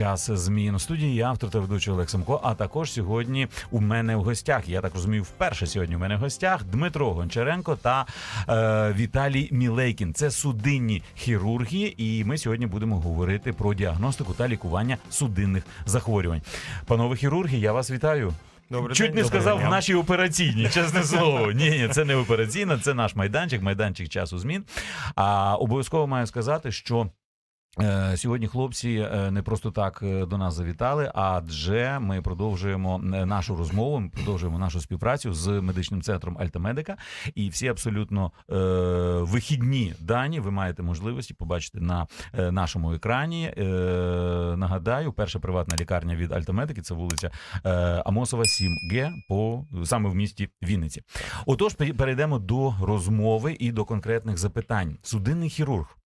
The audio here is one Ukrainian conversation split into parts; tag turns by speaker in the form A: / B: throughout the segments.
A: Час змін у студії я автор та ведучий Олег Семко. А також сьогодні у мене в гостях. Я так розумію, вперше сьогодні у мене в гостях Дмитро Гончаренко та е, Віталій Мілейкін. Це судинні хірурги, і ми сьогодні будемо говорити про діагностику та лікування судинних захворювань. Панове хірурги, я вас вітаю.
B: Добрий
A: Чуть
B: день.
A: не
B: Доброго
A: сказав в нашій операційній, чесне слово. Ні, ні, це не операційна, це наш майданчик, майданчик часу змін. А обов'язково маю сказати, що. Е, Сьогодні хлопці е, не просто так е, до нас завітали, адже ми продовжуємо нашу розмову, ми продовжуємо нашу співпрацю з медичним центром Альтамедика. І всі абсолютно е, вихідні дані ви маєте можливості побачити на нашому екрані. Е, нагадаю, перша приватна лікарня від Альтамедики це вулиця Амосова 7Г по саме в місті Вінниці. Отож, пе- перейдемо до розмови і до конкретних запитань. Судинний хірург.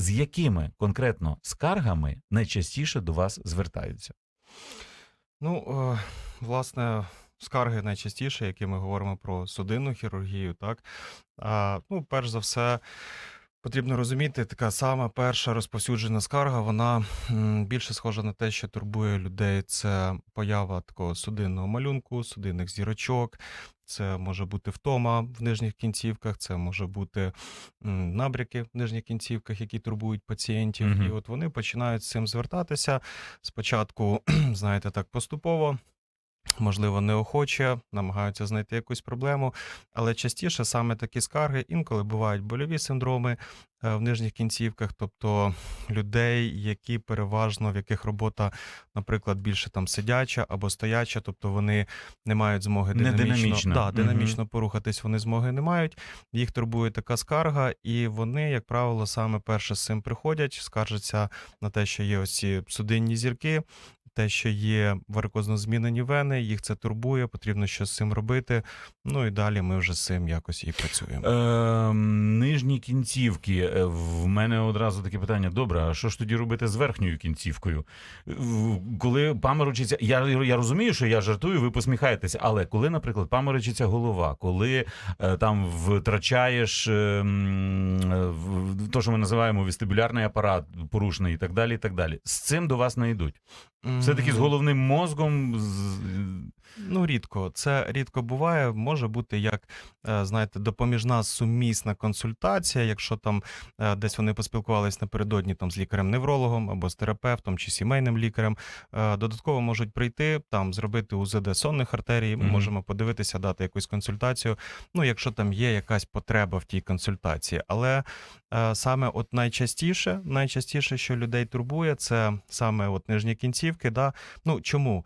A: З якими конкретно скаргами найчастіше до вас звертаються?
B: Ну, е, власне, скарги найчастіше, які ми говоримо про судинну хірургію, так. Ну, перш за все, потрібно розуміти, така сама перша розповсюджена скарга, вона більше схожа на те, що турбує людей. Це поява такого судинного малюнку, судинних зірочок. Це може бути втома в нижніх кінцівках, це може бути набряки в нижніх кінцівках, які турбують пацієнтів.
A: Мгм.
B: І от вони починають з цим звертатися. Спочатку, знаєте, так поступово, можливо, неохоче, намагаються знайти якусь проблему, але частіше саме такі скарги інколи бувають больові синдроми е, в нижніх кінцівках, тобто людей, які переважно в яких робота, наприклад, більше там сидяча або стояча, тобто вони не мають змоги
A: Не
B: динамічно,
A: динамічно.
B: Да, динамічно порухатись, вони змоги не мають. Їх турбує така скарга, і вони, як правило, саме перше з цим приходять, скаржаться на те, що є ось ці судинні зірки, те, що є варикозно змінені вени, їх це турбує, потрібно щось з цим робити. Ну і далі ми вже з цим якось і працюємо.
A: Е, нижні кінцівки. Е, В мене одразу таке питання: добре, а що ж тоді робити з верхньою кінцівкою? Коли паморочиться, я, я розумію, що я жартую, ви посміхаєтеся, але коли, наприклад, паморочиться голова, коли е, там втрачаєш е, е, то, що ми називаємо вестибулярний апарат, порушений і так далі. і так далі. З цим до вас не йдуть. Все-таки з головним мозгом. з-
B: Ну, рідко. Це рідко буває. Може бути як, е, знаєте, допоміжна сумісна консультація, якщо там е, десь вони поспілкувались напередодні там з лікарем-неврологом або з терапевтом чи сімейним лікарем. Е, Додатково можуть прийти там, зробити УЗД сонних артерій. Ми
A: Мгм.
B: можемо подивитися, дати якусь консультацію. Ну, якщо там є якась потреба в тій консультації. Але саме от найчастіше, найчастіше, що людей турбує, це саме от нижні кінцівки. Да? Ну чому?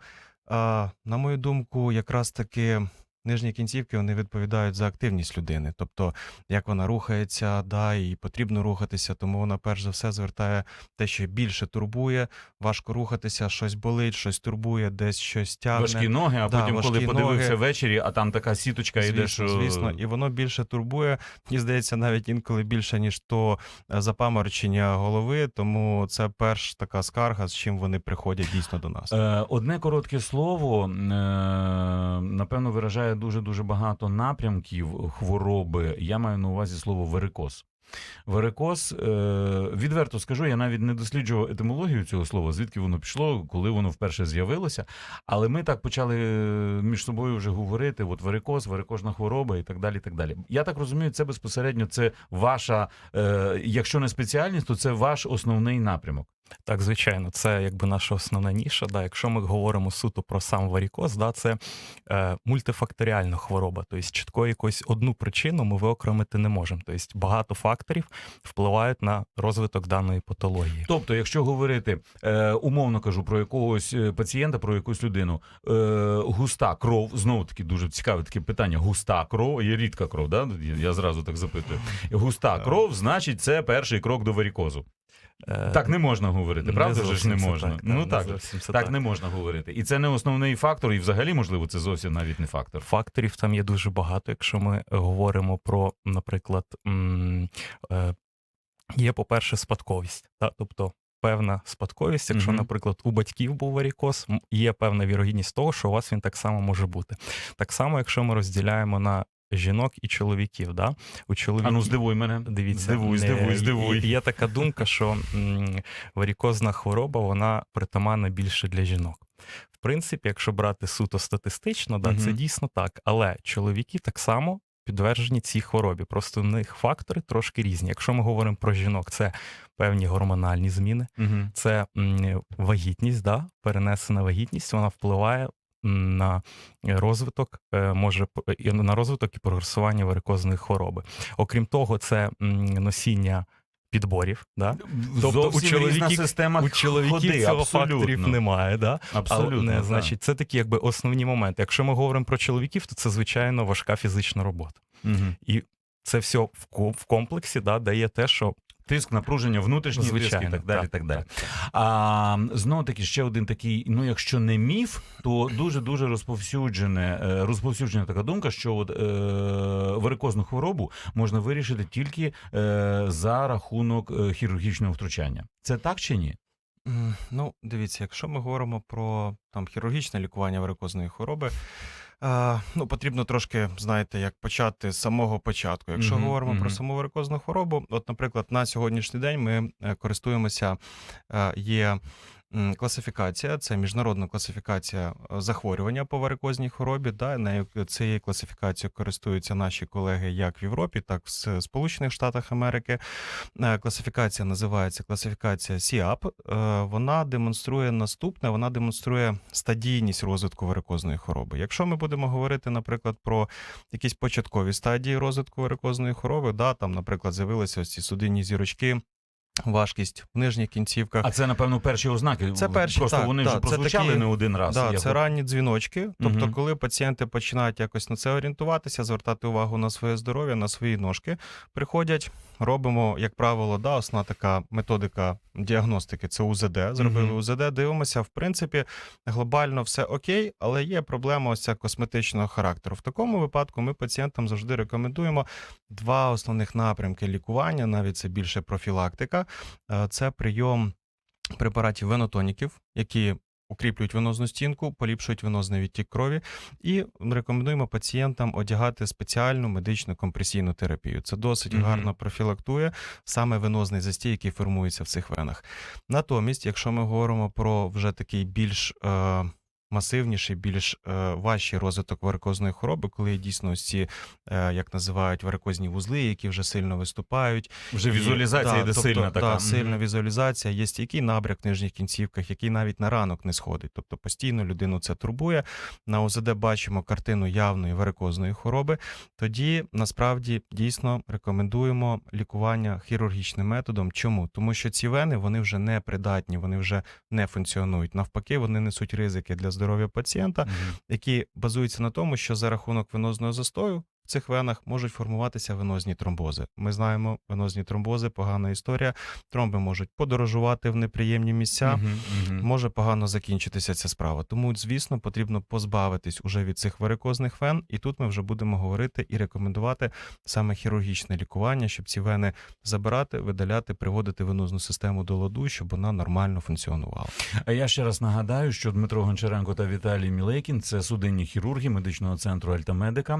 B: На мою думку, якраз таки нижні кінцівки вони відповідають за активність людини, тобто як вона рухається, да, і потрібно рухатися, тому вона перш за все звертає те, що більше турбує, важко рухатися, щось болить, щось турбує, десь щось тягне.
A: Важкі ноги, а
B: Да,
A: потім, коли подивився
B: ноги.
A: ввечері, а там така сіточка йде,
B: Звісно,
A: що
B: звісно, і воно більше турбує. Мені здається, навіть інколи більше, ніж то е, запаморочення голови. Тому це перш така скарга, з чим вони приходять дійсно до нас.
A: Е, Одне коротке слово, е, напевно, виражає дуже дуже багато напрямків хвороби. Я маю на увазі слово верикоз. Верикоз, е, відверто скажу, я навіть не досліджував етимологію цього слова, звідки воно пішло, коли воно вперше з'явилося. Але ми так почали е, між собою вже говорити: от варикоз, варикозна хвороба і так далі. і так далі. Я так розумію, це безпосередньо це ваша, е, якщо не спеціальність, то це ваш основний напрямок.
C: Так, звичайно, це якби наша основна ніша. Да. Якщо ми говоримо суто про сам варікоз, да, це е, мультифакторіальна хвороба. Тобто чітко якусь одну причину ми виокремити не можемо. Тобто багато факторів впливають на розвиток даної патології.
A: Тобто, якщо говорити е, умовно кажу про якогось е, пацієнта, про якусь людину, е, густа кров, знову таки дуже цікаве таке питання. Густа кров є рідка кров, да? Я- я зразу так запитую. Густа кров, значить, це перший крок до варікозу.
C: Е,
A: Так не можна говорити, правда? же ж не можна.
C: Так,
A: ну
C: не
A: так, так не можна говорити. І це не основний фактор, і взагалі, можливо, це зовсім навіть не фактор.
C: Факторів там є дуже багато. Якщо ми говоримо про, наприклад, е, є, по-перше, спадковість. Та? Тобто певна спадковість, якщо, наприклад, у батьків був варікоз, є певна вірогідність того, що у вас він так само може бути. Так само, якщо ми розділяємо на жінок і чоловіків. Да? У чоловіків...
A: А ну здивуй мене.
C: Дивіться,
A: здивуй, здивуй, здивуй.
C: Є, є така думка, що варікозна хвороба вона притаманна більше для жінок. В принципі, якщо брати суто статистично, да, це дійсно так. Але чоловіки так само підтверджені цій хворобі. Просто в них фактори трошки різні. Якщо ми говоримо про жінок, це певні гормональні зміни,
A: Мгм.
C: це вагітність, да, перенесена вагітність, вона впливає на розвиток, е, може і на розвиток і прогресування варикозної хвороби. Окрім того, це носіння підборів. Да? Тобто у чоловіків-
A: система
C: У чоловіків
A: ходи,
C: цього
A: абсолютно.
C: факторів немає. Да?
A: Абсолютно.
C: Але,
A: так.
C: значить, це такі якби основні моменти. Якщо ми говоримо про чоловіків, то це звичайно важка фізична робота.
A: Мгм.
C: І це все в комплексі да, дає те, що
A: Тиск, напруження, внутрішній тиск і так далі.
C: так,
A: так далі.
C: так.
A: А знову таки ще один такий, ну якщо не міф, то дуже дуже розповсюджене, е, розповсюджена така думка, що от, е, варикозну хворобу можна вирішити тільки е, за рахунок е, хірургічного втручання. Це так чи ні?
B: Ну, дивіться, якщо ми говоримо про там хірургічне лікування варикозної хвороби, е, ну потрібно трошки, знаєте, як почати з самого початку. Якщо
A: Мгм,
B: говоримо
A: мгм.
B: про саму варикозну хворобу, от, наприклад, на сьогоднішній день ми е, користуємося, е, є. Класифікація це міжнародна класифікація е, захворювання по варикозній хворобі. Да, нею цією класифікацією користуються наші колеги як в Європі, так і в Сполучених Штатах Америки. Е, Класифікація називається класифікація. Е, Вона демонструє наступне: вона демонструє стадійність розвитку варикозної хвороби. Якщо ми будемо говорити, наприклад, про якісь початкові стадії розвитку варикозної хвороби, да, там, наприклад, з'явилися ось ці судинні зірочки. Важкість в нижніх кінцівках.
A: А це напевно перші ознаки.
B: Це перші,
A: просто
B: так,
A: вони
B: так,
A: вже
B: це
A: прозвучали
B: такі-
A: не один раз. Я
B: це ранні дзвіночки. Тобто,
A: Мгм.
B: коли пацієнти починають якось на це орієнтуватися, звертати увагу на своє здоров'я, на свої ножки, приходять, робимо, як правило, да, основна така методика діагностики це УЗД. Зробили
A: Мгм.
B: УЗД, дивимося. В принципі, глобально все окей, але є проблема ось ця косметичного характеру. В такому випадку ми пацієнтам завжди рекомендуємо два основних напрямки лікування, навіть це більше профілактика. Е, Це прийом препаратів венотоніків, які укріплюють венозну стінку, поліпшують венозний відтік крові, і рекомендуємо пацієнтам одягати спеціальну медичну компресійну терапію. Це досить
A: Мгм.
B: гарно профілактує саме венозний застій, який формується в цих венах. Натомість, якщо ми говоримо про вже такий більш е, масивніший, більш е, важчий розвиток варикозної хвороби, коли є дійсно ось ці, е, як називають, варикозні вузли, які вже сильно виступають,
A: Вже візуалізація
B: да,
A: йде
B: тобто,
A: сильна така.
B: Да, сильна візуалізація, є стійкий набряк в нижніх кінцівках, який навіть на ранок не сходить. Тобто постійно людину це турбує. На ОЗД бачимо картину явної варикозної хвороби. Тоді насправді дійсно рекомендуємо лікування хірургічним методом. Чому? Тому що ці вени вони вже не придатні, вони вже не функціонують. Навпаки, вони несуть ризики для здоров'я пацієнта
A: Мгм.
B: які базуються на тому, що за рахунок венозного застою в цих венах можуть формуватися венозні тромбози. Ми знаємо, венозні тромбози погана історія. Тромби можуть подорожувати в неприємні місця. Може погано закінчитися ця справа. Тому, звісно, потрібно позбавитись уже від цих варикозних вен, і тут ми вже будемо говорити і рекомендувати саме хірургічне лікування, щоб ці вени забирати, видаляти, приводити венозну систему до ладу, щоб вона нормально функціонувала.
A: А я ще раз нагадаю, що Дмитро Гончаренко та Віталій Мілейкін це судинні хірурги медичного центру Альтамедика.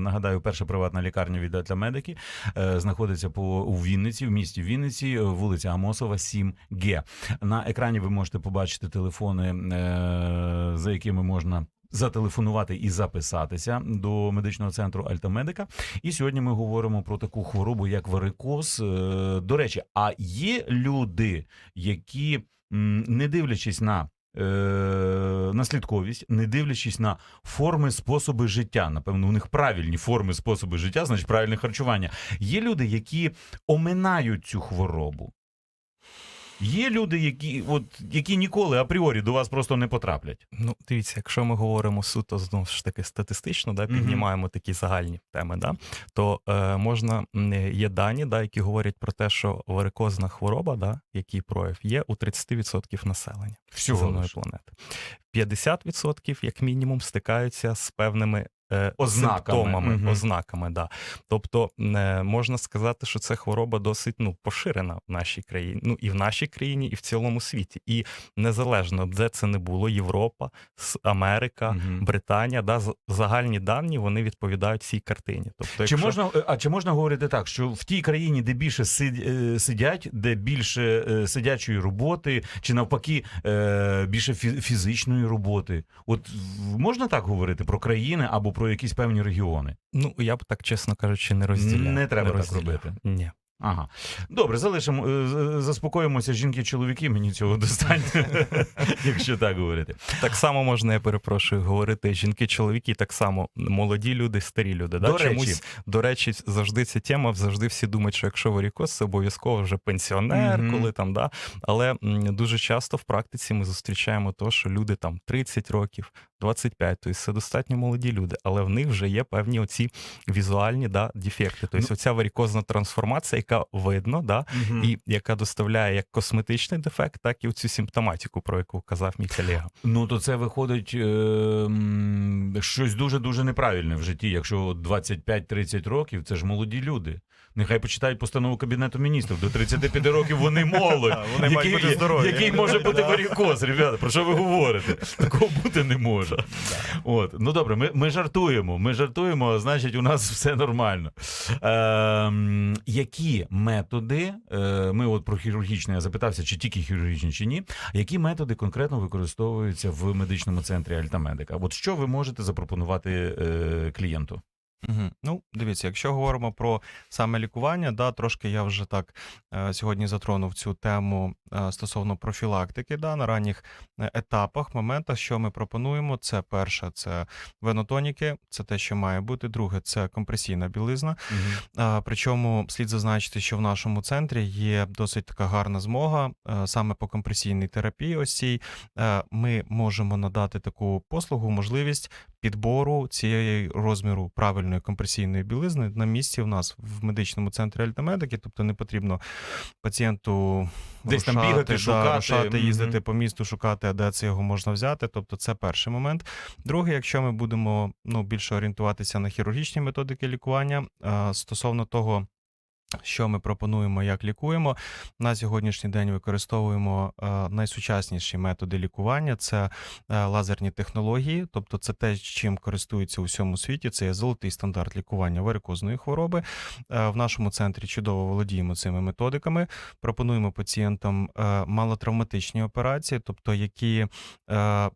A: Нагадаю, перша приватна лікарня від Альтамедики е, знаходиться по у Вінниці, в місті Вінниці, е, вулиця Амосова, 7Г. На екрані ви можете побачити телефони, е, за якими можна. Зателефонувати і записатися до медичного центру Альтамедика. І сьогодні ми говоримо про таку хворобу, як варикоз. Е, До речі, а є люди, які, не дивлячись на наслідковість, не дивлячись на форми, способи життя. Напевно, у них правильні форми, способи життя, значить правильне харчування. Є люди, які оминають цю хворобу. Є люди, які, от, які ніколи апріорі до вас просто не потраплять.
C: Ну, дивіться, якщо ми говоримо суто знову ж таки статистично, да, піднімаємо такі загальні теми, да, то е, можна є дані, да, які говорять про те, що варикозна хвороба, да, який прояв, є у 30% населення
A: Всього
C: земної планети. 50% як мінімум стикаються з певними
A: Ознаками,
C: симптомами,
A: мгм.
C: ознаками. Да. Тобто е, можна сказати, що це хвороба досить ну, поширена в нашій країні, ну і в нашій країні, і в цілому світі. І незалежно де це не було, Європа, Америка,
A: Мгм.
C: Британія, да, загальні дані вони відповідають цій картині. Тобто,
A: Чи можна, е, а чи можна говорити так, що в тій країні, де більше е, сидять, де більше е, сидячої роботи, чи навпаки е, більше фізичної роботи? От можна так говорити про країни або про якісь певні регіони?
C: Ну, я б так, чесно кажучи, не розділяю.
A: Не треба так
C: розділяю.
A: робити.
C: Ні.
A: Ага. Добре, залишимо, е, заспокоїмося жінки-чоловіки, мені цього достатньо, якщо так говорити.
C: Так само можна, я перепрошую, говорити жінки, чоловіки, так само молоді люди, старі люди. Да?
A: До речі.
C: Чомусь, до речі, завжди ця тема, завжди всі думають, що якщо варікоз, це обов'язково вже пенсіонер,
A: Мгм.
C: коли там, да. Але дуже часто в практиці ми зустрічаємо то, що люди там 30 років, 25, тобто це достатньо молоді люди, але в них вже є певні оці візуальні да, дефекти. Тобто,
A: Ну-
C: оця варікозна трансформація, яка видно, да, і яка доставляє як косметичний дефект, так і цю симптоматику, про яку казав мій колега.
A: Ну то це виходить е, щось дуже дуже неправильне в житті. Якщо от 25-30 років, це ж молоді люди. Нехай почитають постанову кабінету міністрів. До 35 років вони молодь.
B: Мають бути.
A: Який може бути варікоз, ребята? Про що ви говорите? Такого бути не може. От ну добре, ми, ми жартуємо. Ми жартуємо, значить, у нас все нормально. Е, які методи? Е, ми от про хірургічне я запитався, чи тільки хірургічні, чи ні. Які методи конкретно використовуються в медичному центрі Альтамедика? От що ви можете запропонувати е, клієнту?
B: Угу. Ну, дивіться, якщо говоримо про саме лікування, да, трошки я вже так е, сьогодні затронув цю тему е, стосовно профілактики, да, на ранніх е, етапах, моментах, що ми пропонуємо. Це перше, це венотоніки, це те, що має бути. Друге, це компресійна білизна. А, Причому слід зазначити, що в нашому центрі є досить така гарна змога е, саме по компресійній терапії. Ось цій Е, ми можемо надати таку послугу, можливість підбору цієї розміру правильної компресійної білизни на місці у нас в медичному центрі Альтамедики. Тобто не потрібно пацієнту
A: Десь там
B: рушати,
A: бігати,
B: да,
A: шукати.
B: рушати, їздити по місту, шукати, де це його можна взяти. Тобто, це перший момент. Друге, якщо ми будемо ну, більше орієнтуватися на хірургічні методики лікування стосовно того. Що ми пропонуємо, як лікуємо на сьогоднішній день? Використовуємо е, найсучасніші методи лікування. Це е, лазерні технології, тобто це те, чим користуються у всьому світі. Це є золотий стандарт лікування варикозної хвороби. Е, в нашому центрі чудово володіємо цими методиками. Пропонуємо пацієнтам малотравматичні операції, тобто які,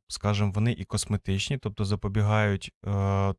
B: скажімо, вони і косметичні, тобто запобігають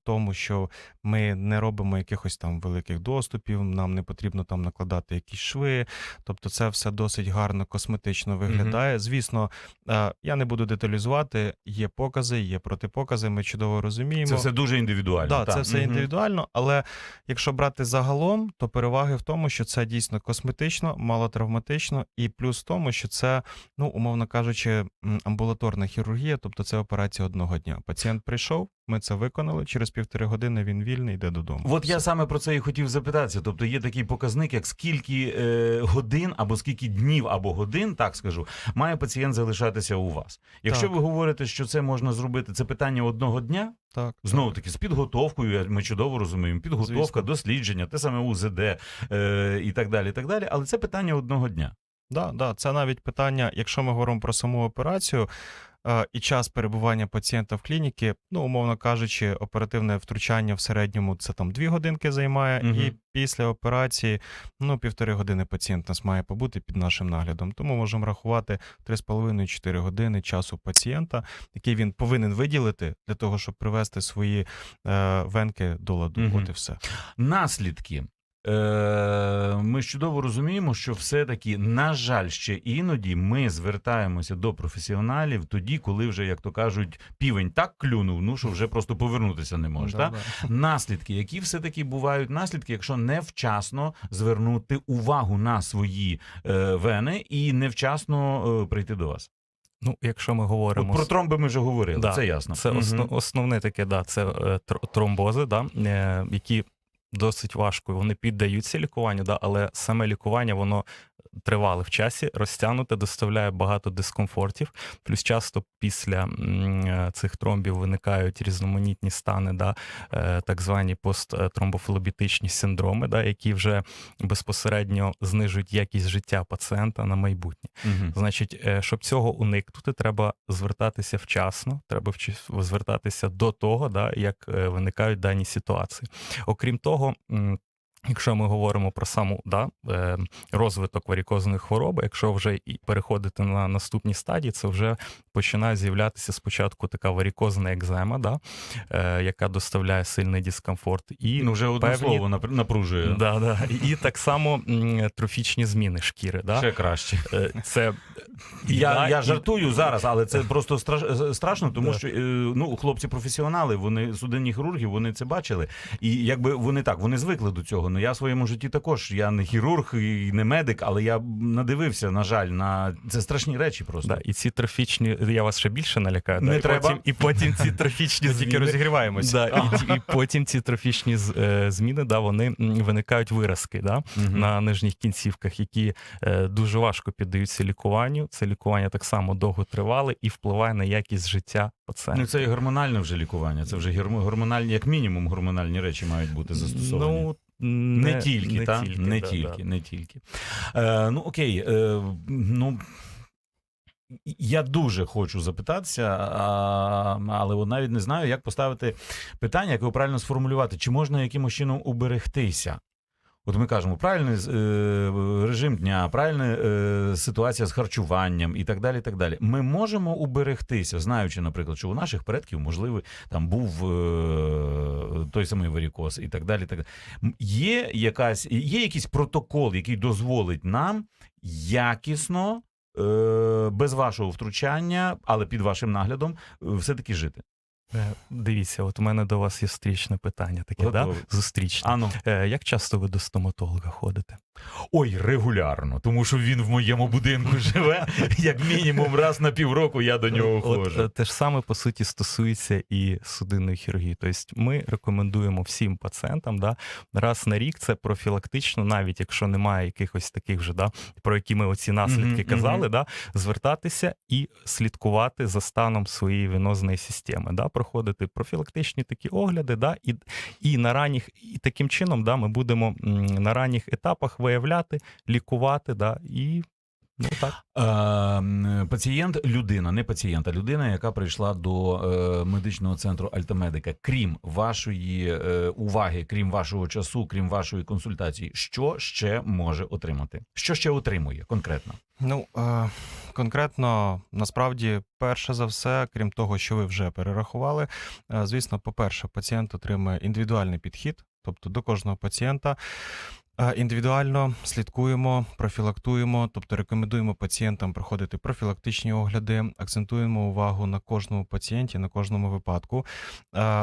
B: тому, що ми не робимо якихось там великих доступів, нам не потрібно там накладати якісь шви. Тобто, це все досить гарно косметично виглядає. Звісно, е, я не буду деталізувати. Є покази, є протипокази. Ми чудово розуміємо.
A: Це все дуже індивідуально.
B: Да,
A: так.
B: це все
A: Мгм.
B: індивідуально, але якщо брати загалом, то переваги в тому, що це дійсно косметично, малотравматично, і плюс в тому, що це, ну умовно кажучи, амбулаторна хірургія, тобто це операція одного дня. Пацієнт прийшов, ми це виконали. Через півтори години він вільний, йде додому.
A: От я саме про це і хотів запитатися. Тобто є такий показник, як скільки е, годин або скільки днів або годин, так скажу, має пацієнт залишатися у вас. Якщо
B: Так.
A: ви говорите, що це можна зробити, це питання одного дня.
B: так
A: Знову таки, з підготовкою, ми чудово розуміємо, підготовка,
B: Звісно.
A: дослідження, те саме УЗД е, і так далі. і так далі. Але це питання одного дня.
B: Да, да, це навіть питання, якщо ми говоримо про саму операцію і час перебування пацієнта в клініці, ну, умовно кажучи, оперативне втручання в середньому це там дві годинки займає,
A: Мгм.
B: і після операції ну, півтори години пацієнт нас має побути під нашим наглядом. Тому можемо рахувати 3,5-4 години часу пацієнта, який він повинен виділити для того, щоб привести свої е, венки до ладу.
A: Мгм.
B: От і все.
A: Наслідки. Е, ми чудово розуміємо, що все-таки, на жаль, ще іноді ми звертаємося до професіоналів тоді, коли вже, як то кажуть, півень так клюнув, ну що вже просто повернутися не може.
B: Да, да.
A: Наслідки, які все-таки бувають наслідки, якщо невчасно звернути увагу на свої е, вени і невчасно е, прийти до вас.
C: Ну, якщо ми
A: От про тромби ми вже говорили,
C: Да,
A: це ясно.
C: Це основ, основне таке, да, це е, тромбози, да, е, які досить важко, вони піддаються лікуванню, да, але саме лікування воно тривале в часі, розтягнуте, доставляє багато дискомфортів. Плюс часто після е, цих тромбів виникають різноманітні стани, да, е, так звані посттромбофлебітичні синдроми, да, які вже безпосередньо знижують якість життя пацієнта на майбутнє.
A: Мгм.
C: Значить, е, щоб цього уникнути, треба звертатися вчасно, треба звертатися до того, да, як виникають дані ситуації. Окрім того. Якщо ми говоримо про саму да, е, розвиток варікозної хвороби, якщо вже і переходити на наступні стадії, це вже починає з'являтися спочатку така варікозна екзема, да, е, яка доставляє сильний дискомфорт. І
A: Ну, вже одне
C: певні-
A: слово напружує.
C: Да, да. І, так само трофічні зміни шкіри. Да?
A: Ще краще.
C: Е, Це
A: Я,
C: да,
A: я
C: і-
A: жартую зараз, але це просто страш, страшно, тому
C: Да.
A: що ну, хлопці професіонали, вони судинні хірурги, вони це бачили. І якби вони так, вони звикли до цього. Ну я в своєму житті також. Я не хірург і не медик, але я надивився, на жаль, на це страшні речі просто.
C: Да, і ці трофічні, я вас ще більше налякаю.
A: Не
C: да, і. Потім, і потім ці трофічні
B: тільки
C: зміни.
B: розігріваємось.
C: Да, і, і потім ці трофічні е, зміни, да, вони виникають виразки да, на нижніх кінцівках, які е, дуже важко піддаються лікуванню. Це лікування так само довго тривале і впливає на якість життя пацієнта.
A: Ну, це і гормональне вже лікування. Це вже гормональні, як мінімум, гормональні речі мають бути застосовані.
C: Ну,
A: Не, тільки, та? не
C: да,
A: тільки,
C: да.
A: не тільки. Е, ну, окей, е, ну. Я дуже хочу запитатися, а, але от навіть не знаю, як поставити питання, як його правильно сформулювати. Чи можна якимось чином уберегтися? От ми кажемо, правильний е, режим дня, правильна е, ситуація з харчуванням і так далі. і так далі. Ми можемо уберегтися, знаючи, наприклад, що у наших предків, можливо, там був е, той самий варікоз і так далі. Так далі. Є, якась, є якийсь протокол, який дозволить нам якісно, е, без вашого втручання, але під вашим наглядом, е, все-таки жити.
C: Е, Дивіться, от у мене до вас є зустрічне питання таке, да? Зустрічне.
A: Ану.
C: Е, Як часто ви до стоматолога ходите?
A: Ой, регулярно, тому що він в моєму будинку живе. Як мінімум раз на півроку я до нього ходжу.
C: е, те ж саме по суті стосується і судинної хірургії. Тобто ми рекомендуємо всім пацієнтам да, раз на рік це профілактично, навіть якщо немає якихось таких вже, да, про які ми оці наслідки
A: Мгм,
C: казали,
A: мгм.
C: да, звертатися і слідкувати за станом своєї венозної системи, да, проходити профілактичні такі огляди, да, і, і на ранніх, і таким чином да, ми будемо на ранніх етапах виявляти, лікувати, да, і ну так.
A: Е, пацієнт, людина, не пацієнт, а людина, яка прийшла до е, медичного центру Альтамедика. Крім вашої е, уваги, крім вашого часу, крім вашої консультації, що ще може отримати? Що ще отримує конкретно?
B: Ну е, конкретно, насправді, перше за все, крім того, що ви вже перерахували, е, звісно, по-перше, пацієнт отримує індивідуальний підхід, тобто до кожного пацієнта. Індивідуально слідкуємо, профілактуємо, тобто рекомендуємо пацієнтам проходити профілактичні огляди, акцентуємо увагу на кожному пацієнті, на кожному випадку.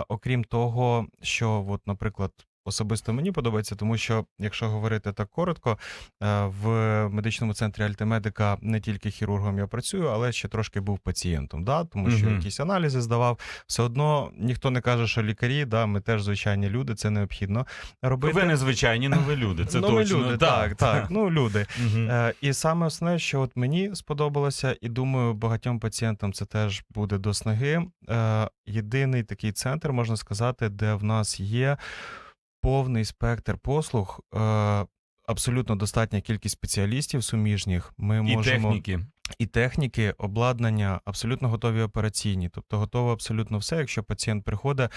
B: Окрім того, що, от, наприклад, особисто мені подобається, тому що, якщо говорити так коротко, е, в медичному центрі Альтемедика не тільки хірургом я працюю, але ще трошки був пацієнтом, да? тому що
A: Мгм.
B: якісь аналізи здавав. Все одно ніхто не каже, що лікарі, да, ми теж звичайні люди, це необхідно робити.
A: Ви незвичайні, ну ви люди. Це
B: ми
A: точно.
B: люди, так, так, ну люди. Е, і саме основне, що от мені сподобалося, і думаю, багатьом пацієнтам це теж буде до снаги. Е, єдиний такий центр, можна сказати, де в нас є повний спектр послуг. Е, Абсолютно достатня кількість спеціалістів суміжних. Ми
A: І
B: можемо
A: техніки.
B: І техніки, обладнання абсолютно готові операційні, тобто готово абсолютно все. Якщо пацієнт приходить,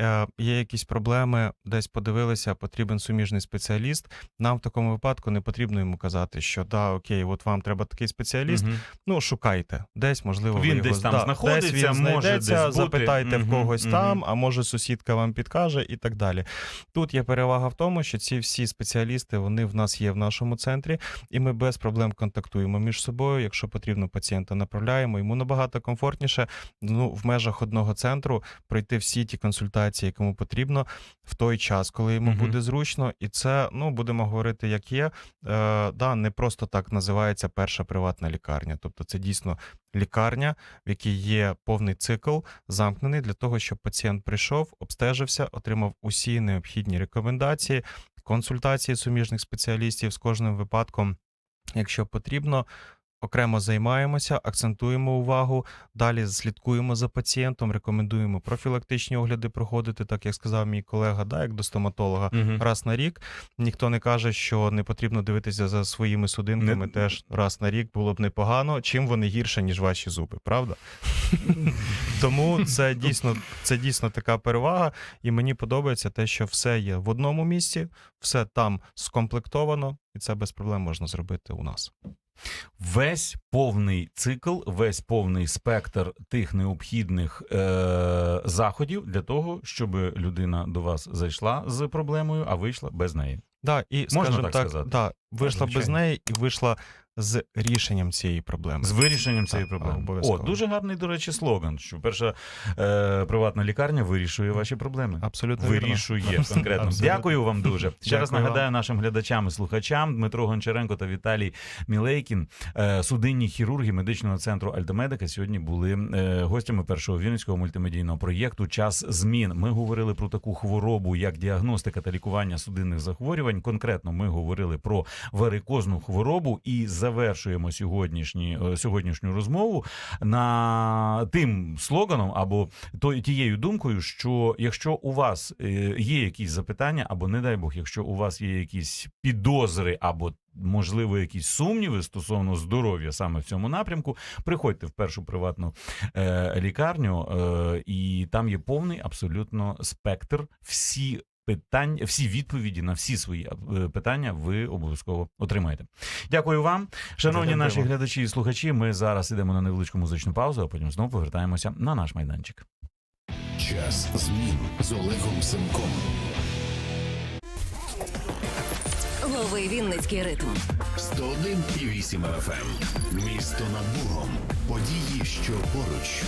B: е, є якісь проблеми, десь подивилися, потрібен суміжний спеціаліст. Нам в такому випадку не потрібно йому казати, що да, окей, от вам треба такий спеціаліст.
A: Мгм.
B: Ну шукайте, десь можливо ви
A: Він
B: його
A: десь там
B: да,
A: знаходиться,
B: десь він
A: може десь бути.
B: запитайте
A: Мгм,
B: в когось
A: мгм.
B: там, а може сусідка вам підкаже і так далі. Тут є перевага в тому, що ці всі спеціалісти вони в нас є в нашому центрі, і ми без проблем контактуємо між собою. Якщо потрібно, пацієнта направляємо. Йому набагато комфортніше ну, в межах одного центру пройти всі ті консультації, якому потрібно в той час, коли йому
A: Мгм.
B: буде зручно. І це, ну будемо говорити, як є. Е, да, не просто так називається перша приватна лікарня. Тобто, це дійсно лікарня, в якій є повний цикл, замкнений для того, щоб пацієнт прийшов, обстежився, отримав усі необхідні рекомендації, консультації суміжних спеціалістів з кожним випадком. якщо потрібно. Окремо займаємося, акцентуємо увагу, далі слідкуємо за пацієнтом, рекомендуємо профілактичні огляди проходити, так як сказав мій колега, да, як до стоматолога,
A: Мгм.
B: раз на рік. Ніхто не каже, що не потрібно дивитися за своїми судинками
A: Не-
B: теж раз на рік було б непогано. Чим вони гірше, ніж ваші зуби, правда? Тому це дійсно, це дійсно така перевага, і мені подобається те, що все є в одному місці, все там скомплектовано, і це без проблем можна зробити у нас.
A: Весь повний цикл, весь повний спектр тих необхідних е- заходів для того, щоб людина до вас зайшла з проблемою, а вийшла без неї.
B: Да, і
A: Можна
B: скажімо
A: так
B: так,
A: сказати?
B: да, вийшла без неї і вийшла з рішенням цієї проблеми.
A: З вирішенням цієї
B: Так,
A: проблеми. О, дуже гарний, до речі, слоган. Що перша е, приватна лікарня вирішує ваші проблеми.
B: Абсолютно вірно.
A: Вирішує конкретно.
B: Абсолютно.
A: Дякую вам дуже. Ще раз нагадаю нашим глядачам і слухачам Дмитро Гончаренко та Віталій Мілейкін, е, судинні хірурги медичного центру Альтамедика, сьогодні були е, гостями першого вінницького мультимедійного проєкту Час змін. Ми говорили про таку хворобу, як діагностика та лікування судинних захворювань. Конкретно ми говорили про варикозну хворобу і завершуємо сьогоднішні, е, сьогоднішню розмову на тим слоганом або то- тією думкою, що якщо у вас е, є якісь запитання, або не дай Бог, якщо у вас є якісь підозри або можливо якісь сумніви стосовно здоров'я саме в цьому напрямку, приходьте в першу приватну е, лікарню, е, і там є повний абсолютно спектр всі. Питань, всі відповіді на всі свої е, питання ви обов'язково отримаєте. Дякую вам, шановні
B: Дякую
A: наші глядачі і слухачі. Ми зараз ідемо на невеличку музичну паузу, а потім знову повертаємося на наш майданчик.
D: Час змін з Олегом Семком.
E: Лови Вінницький ритм.
D: 101,8 FM. Місто над Богом. Події, що поруч.